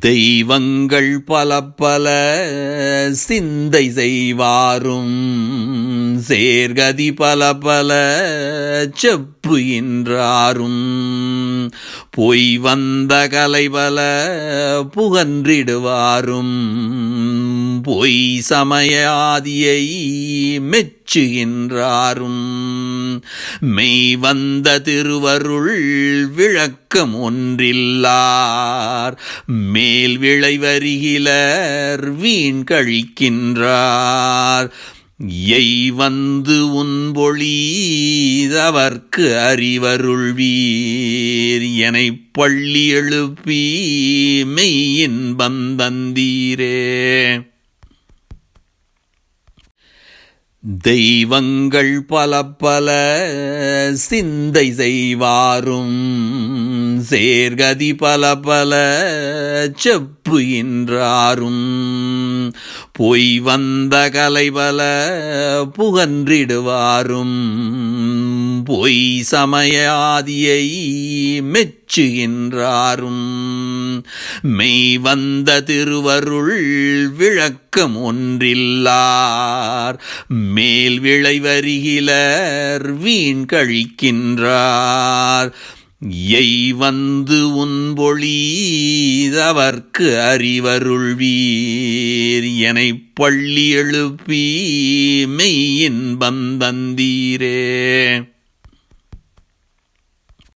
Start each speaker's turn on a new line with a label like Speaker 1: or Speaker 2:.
Speaker 1: தெய்வங்கள் பல பல சிந்தை செய்வாரும். சேர்கதி பல பல செப்பு என்றாரும் பொய் வந்த கலைபல புகன்றிடுவாரும். பொய் சமயாதியை மெச்சுகின்றாரும். மெய் வந்த திருவருள் விளக்கம் ஒன்றில்லார். மேல் விளைவருகிலர் வீண் கழிக்கின்றார். எய் வந்து உன்பொழிதவர்க்கு அறிவருள்வீர். எனை பள்ளி எழுப்பி மெய்யின் பந்தந்தீரே தெய்வங்கள் பல பல சிந்தை செய்வாரும். சேர்கதி பல பல செப்பு என்றாரும் பொய் வந்த கலை பல புகன்றிடுவாரும். பொய் சமயாதியை மெச்சுகின்றாரும். மெய் வந்த திருவருள் விளக்கம் ஒன்றில்லார். மேல் விளைவருகிலர் வீண் கழிக்கின்றார். எய் வந்து உன்பொழிதவர்க்கு அறிவருள்வீர். எனை பள்ளி எழுப்பி மெய்யின் பந்தந்தீரே.